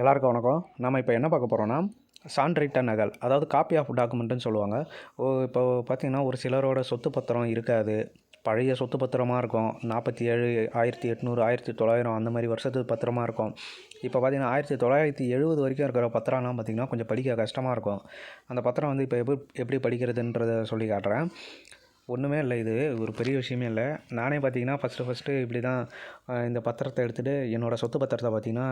எல்லாருக்கும் வணக்கம். நம்ம இப்போ என்ன பார்க்க போகிறோன்னா சான்றிட்ட நகல் அதாவது காப்பி ஆஃப் டாக்குமெண்ட்டுன்னு சொல்லுவாங்க. ஓ இப்போ பார்த்தீங்கன்னா ஒரு சிலரோட சொத்து பத்திரம் இருக்காது. பழைய சொத்து பத்திரமாக இருக்கும். நாற்பத்தி ஏழு ஆயிரத்தி எட்நூறு ஆயிரத்தி தொள்ளாயிரம் அந்த மாதிரி வருஷத்து பத்திரமா இருக்கும். இப்போ பார்த்தீங்கன்னா ஆயிரத்தி தொள்ளாயிரத்தி எழுபது வரைக்கும் இருக்கிற பத்திரம்லாம் பார்த்திங்கன்னா கொஞ்சம் படிக்க கஷ்டமாக இருக்கும். அந்த பத்திரம் வந்து இப்போ எப்படி எப்படி படிக்கிறதுன்றத சொல்லி காட்டுறேன். ஒன்றுமே இல்லை இது. ஒரு பெரிய விஷயமே இல்லை. நானே பார்த்தீங்கன்னா ஃபஸ்ட்டு ஃபஸ்ட்டு இப்படி தான் இந்த பத்திரத்தை எடுத்துகிட்டு என்னோடய சொத்து பத்திரத்தை பார்த்திங்கன்னா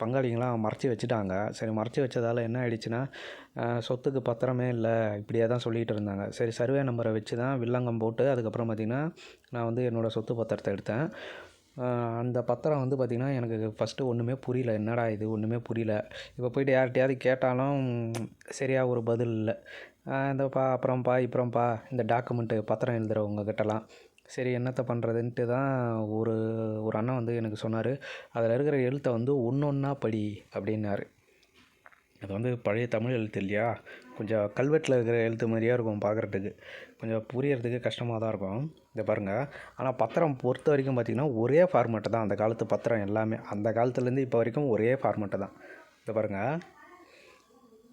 பங்காளிங்களாம் மறைச்சி வச்சுட்டாங்க. சரி மறைச்சி வச்சதால் என்ன ஆயிடுச்சுன்னா சொத்துக்கு பத்திரமே இல்லை. இப்படியே தான் சொல்லிகிட்டு இருந்தாங்க. சரி சர்வே நம்பரை வச்சு தான் வில்லங்கம் போட்டு அதுக்கப்புறம் பார்த்திங்கன்னா நான் வந்து என்னோடய சொத்து பத்திரத்தை எடுத்தேன். அந்த பத்திரம் வந்து பார்த்திங்கன்னா எனக்கு ஃபஸ்ட்டு ஒன்றுமே புரியல. என்னடா இது? ஒன்றுமே புரியல. இப்போ போயிட்டு யார்கிட்டயாவது கேட்டாலும் சரியாக ஒரு பதில் இல்லை. இந்தப்பா அப்புறம்ப்பா இப்புறம்ப்பா இந்த டாக்குமெண்ட்டு பத்திரம் எழுதுகிறவங்க கிட்டலாம் சரி என்னத்தை பண்ணுறதுன்ட்டு தான் ஒரு ஒரு அண்ணன் வந்து எனக்கு சொன்னார். அதில் இருக்கிற எழுத்தை வந்து ஒன்று ஒன்றா படி அப்படின்னாரு. அது வந்து பழைய தமிழ் எழுத்து இல்லையா? கொஞ்சம் கல்வெட்டில் இருக்கிற எழுத்து மாதிரியாக இருக்கும் பார்க்குறதுக்கு கொஞ்சம் புரியறதுக்கு கஷ்டமாக தான் இருக்கும். இதை பாருங்கள் ஆனால் பத்திரம் பொறுத்த வரைக்கும் பார்த்திங்கன்னா ஒரே ஃபார்மேட்டு தான். அந்த காலத்து பத்திரம் எல்லாமே. அந்த காலத்துலேருந்து இப்போ வரைக்கும் ஒரே ஃபார்மேட்டு தான். இதை பாருங்கள்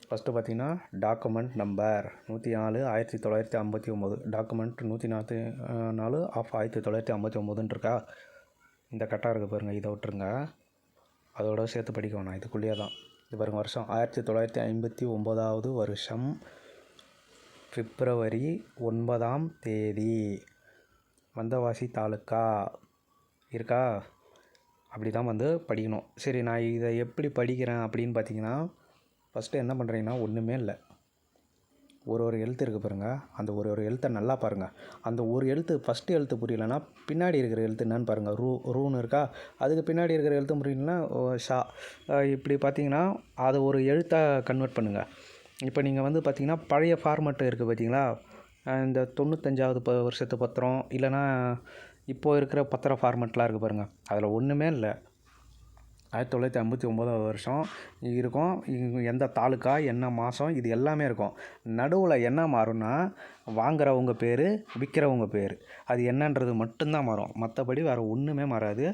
ஃபஸ்ட்டு பார்த்தீங்கன்னா டாக்குமெண்ட் நம்பர் நூற்றி நாலு ஆயிரத்தி தொள்ளாயிரத்தி ஐம்பத்தி ஒம்பது டாக்குமெண்ட் நூற்றி நாற்பத்தி நாலு ஆஃப் ஆயிரத்தி தொள்ளாயிரத்தி ஐம்பத்தி ஒம்பதுன்னு இருக்கா இந்த கட்டாக இருக்குது பாருங்கள் இதை விட்டுருங்க. அதோட சேர்த்து படிக்க வேணாம் இதுக்குள்ளேயே தான். இது பாருங்கள் வருஷம். ஆயிரத்தி தொள்ளாயிரத்தி ஐம்பத்தி ஒம்போதாவது வருஷம் பிப்ரவரி ஒன்பதாம் தேதி. வந்தவாசி தாலுக்கா. இருக்கா? அப்படி தான் வந்து படிக்கணும். சரி நான் இதை எப்படி படிக்கிறேன் அப்படின்னு பார்த்தீங்கன்னா ஃபஸ்ட்டு என்ன பண்ணுறீங்கன்னா ஒன்றுமே இல்லை. ஒரு ஒரு எழுத்து இருக்குது பாருங்கள் அந்த ஒரு ஒரு எழுத்தை நல்லா பாருங்கள் அந்த ஒரு எழுத்து ஃபஸ்ட்டு எழுத்து புரியலன்னா பின்னாடி இருக்கிற எழுத்து என்னன்னு பாருங்கள் ரூ ரூன்னு இருக்கா? அதுக்கு பின்னாடி இருக்கிற எழுத்து புரியலன்னா ஷா இப்படி பார்த்தீங்கன்னா அதை ஒரு எழுத்தாக கன்வெர்ட் பண்ணுங்கள் இப்போ நீங்கள் வந்து பார்த்தீங்கன்னா பழைய ஃபார்மேட்டு இருக்குது பார்த்தீங்களா இந்த தொண்ணூத்தஞ்சாவது ப வருஷத்து பத்திரம் இல்லைன்னா இப்போ இருக்கிற பத்திர ஃபார்மெட்லாம் இருக்குது பாருங்கள் அதில் ஒன்றுமே இல்லை. ஆயிரத்தி தொள்ளாயிரத்தி ஐம்பத்தி ஒம்போதாவது வருஷம் இருக்கும். எந்த தாலுக்கா என்ன மாதம் இது எல்லாமே இருக்கும். நடுவில் என்ன மாறும்னா வாங்குறவங்க பேர் விற்கிறவங்க பேர். அது என்னன்றது மட்டும்தான் மாறும். மற்றபடி வேறு ஒன்றுமே மாறாது.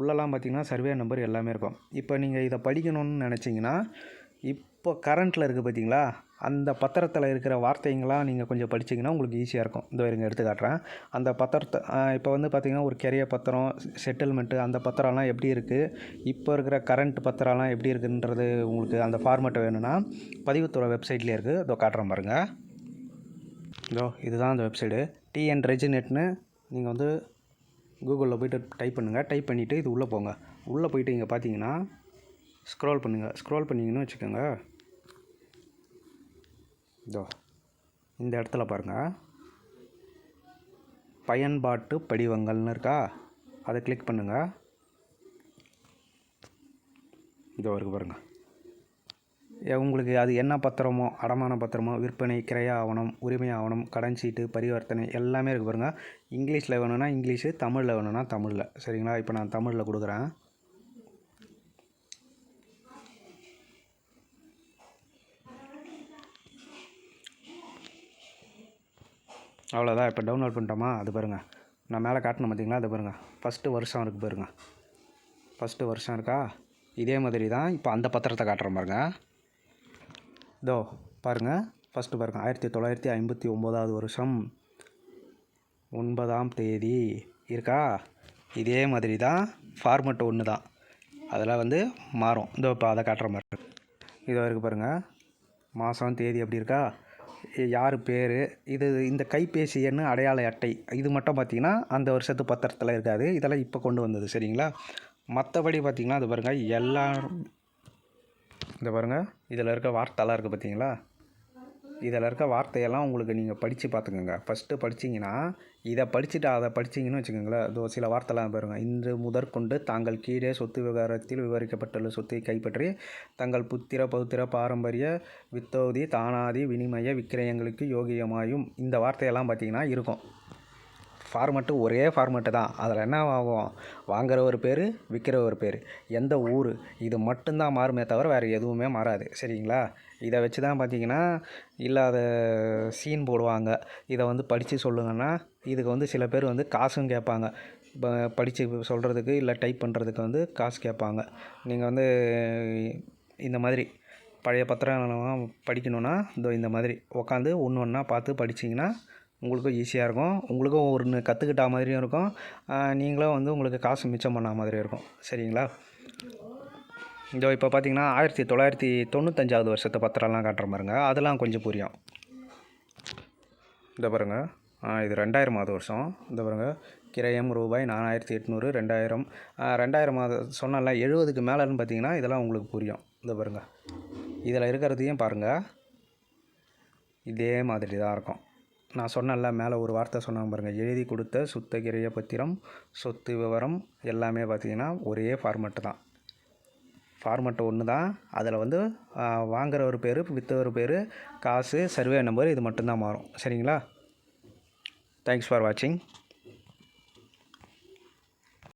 உள்ளெல்லாம் பார்த்திங்கன்னா சர்வே நம்பர் எல்லாமே இருக்கும். இப்போ நீங்கள் இதை படிக்கணும்னு நினச்சிங்கன்னா இப் இப்போ கரண்ட்டில் இருக்குது பார்த்தீங்களா அந்த பத்திரத்தில் இருக்கிற வார்த்தைங்களாம் நீங்கள் கொஞ்சம் படிச்சிங்கன்னா உங்களுக்கு ஈஸியாக இருக்கும். இந்த இருங்க எடுத்து காட்டுறேன் அந்த பத்திரத்தை இப்போ வந்து பார்த்திங்கன்னா ஒரு கெரிய பத்திரம் செட்டில்மெண்ட்டு அந்த பத்திரம்லாம் எப்படி இருக்குது இப்போ இருக்கிற கரண்ட் பத்திரம்லாம் எப்படி இருக்குன்றது உங்களுக்கு அந்த ஃபார்மேட்டை வேணும்னா பதிவுத்துறை வெப்சைட்லேயே இருக்குது இதோ காட்டுறேன் பாருங்கள் இதோ இதுதான் அந்த வெப்சைடு டிஎன் ரெஜினெட்னு நீங்கள் வந்து கூகுளில் போயிட்டு டைப் பண்ணுங்கள் டைப் பண்ணிவிட்டு இது உள்ளே போங்க. உள்ளே போயிட்டு இங்கே பார்த்தீங்கன்னா ஸ்க்ரோல் பண்ணுங்கள் ஸ்க்ரோல் பண்ணிங்கன்னு வச்சுக்கோங்க. இதோ இந்த இடத்துல பாருங்கள் பயன்பாட்டு படிவங்கள்னு இருக்கா? அதை கிளிக் பண்ணுங்கள் இதோ இருக்கு பாருங்கள் உங்களுக்கு அது என்ன பத்திரமோ அடமான பத்திரமோ விற்பனை கிரைய ஆவணம் உரிமை ஆவணம் கடன் சீட்டு பரிவர்த்தனை எல்லாமே இருக்குது பாருங்கள் இங்கிலீஷில் வேணும்னா இங்கிலீஷு தமிழில் வேணும்னா தமிழில். சரிங்களா? இப்போ நான் தமிழில் கொடுக்குறேன். அவ்வளோதான் இப்போ டவுன்லோட் பண்ணிட்டோமா? அது பாருங்கள் நான் மேலே காட்டணும் பார்த்தீங்களா? அது பாருங்கள் ஃபஸ்ட்டு வருஷம் இருக்குது பாருங்கள் ஃபஸ்ட்டு வருஷம் இருக்கா? இதே மாதிரி தான் இப்போ அந்த பத்திரத்தை காட்டுறேன் பாருங்க. இதோ பாருங்கள் ஃபஸ்ட்டு பாருங்கள் ஆயிரத்தி தொள்ளாயிரத்தி ஐம்பத்தி ஒம்போதாவது வருஷம் ஒன்பதாம் தேதி இருக்கா? இதே மாதிரி தான் ஃபார்மெட் ஒன்று தான். அதெல்லாம் வந்து மாறும். இதோ இப்போ அதை காட்டுற மாதிரி இதோ இருக்குது பாருங்கள் மாதம் தேதி அப்படி இருக்கா? யார் பேர்? இது இந்த கைபேசி எண் அடையாள அட்டை. இது மட்டும் பார்த்தீங்கன்னா அந்த வருஷத்து பத்திரத்தில் இருக்காது. இதெல்லாம் இப்போ கொண்டு வந்தது சரிங்களா? மற்றபடி பார்த்தீங்கன்னா அது பாருங்கள் எல்லாரும் இந்த பாருங்கள் இதில் இருக்க வார்த்தைலாம் இருக்குது பார்த்திங்களா இதில் இருக்க வார்த்தையெல்லாம் உங்களுக்கு நீங்கள் படித்து பார்த்துக்கோங்க. ஃபஸ்ட்டு படிச்சீங்கன்னா இதை படிச்சுட்டு அதை படிச்சீங்கன்னு வச்சுக்கோங்களேன். இதோ சில வார்த்தைலாம் பாருங்க. இன்று முதற்கொண்டு தாங்கள் கீழே சொத்து விவகாரத்தில் விவரிக்கப்பட்டுள்ள சொத்தை கைப்பற்றி தங்கள் புத்திர பௌத்திர பாரம்பரிய வித்தோதி தானாதி வினிமய விக்கிரயங்களுக்கு யோகியமாயும் இந்த வார்த்தையெல்லாம் பார்த்தீங்கன்னா இருக்கும். ஃபார்மெட்டு ஒரே ஃபார்மெட்டு தான். அதில் என்ன ஆகும்? வாங்குற ஒரு பேர் விற்கிற ஒரு பேர். எந்த ஊர்? இது மட்டும்தான் மாறுமே தவிர வேறு எதுவுமே மாறாது. சரிங்களா? இதை வச்சு தான் பார்த்தீங்கன்னா இல்லாத சீன் போடுவாங்க. இதை வந்து படித்து சொல்லுங்கன்னா இதுக்கு வந்து சில பேர் வந்து காசும் கேட்பாங்க. இப்போ படித்து சொல்கிறதுக்கு இல்லை டைப் பண்ணுறதுக்கு வந்து காசு கேட்பாங்க. நீங்கள் வந்து இந்த மாதிரி பழைய பத்திரம்லாம் படிக்கணுன்னா இந்த இந்த மாதிரி உக்காந்து ஒன்று ஒன்றா பார்த்து படிச்சிங்கன்னா உங்களுக்கும் ஈஸியாக இருக்கும். உங்களுக்கும் ஒன்று கற்றுக்கிட்டா மாதிரியும் இருக்கும். நீங்களும் வந்து உங்களுக்கு காசு மிச்சம் பண்ண மாதிரியும் இருக்கும். சரிங்களா? இதோ இப்போ பார்த்தீங்கன்னா ஆயிரத்தி தொள்ளாயிரத்தி தொண்ணூத்தஞ்சாவது வருஷத்து பத்திரம்லாம் காட்டுற பாருங்க. அதெல்லாம் கொஞ்சம் புரியும். இந்த பாருங்க. இது ரெண்டாயிரமாவது வருஷம். இந்த பாருங்க. கிரயம் ரூபாய் நாலாயிரத்தி எட்நூறு ரெண்டாயிரம். ரெண்டாயிரமாவது சொன்னால எழுபதுக்கு மேலேன்னு பார்த்தீங்கன்னா இதெல்லாம் உங்களுக்கு புரியும். இந்த பாருங்க. இதில் இருக்கிறதையும் பாருங்கள் இதே மாதிரி தான் இருக்கும். நான் சொன்னல மேலே ஒரு வார்த்தை சொன்னாங்க பாருங்கள் எழுதி கொடுத்த சுத்தகிரிய பத்திரம் சொத்து விவரம் எல்லாமே பார்த்திங்கன்னா ஒரே ஃபார்மெட்டு தான். ஃபார்மெட் ஒன்று தான் அதில் வந்து வாங்குகிற ஒரு பேர் விற்றவர் பேர் காசு சர்வே நம்பர் இது மட்டும்தான் மாறும். சரிங்களா? தேங்க்ஸ் ஃபார் வாட்சிங்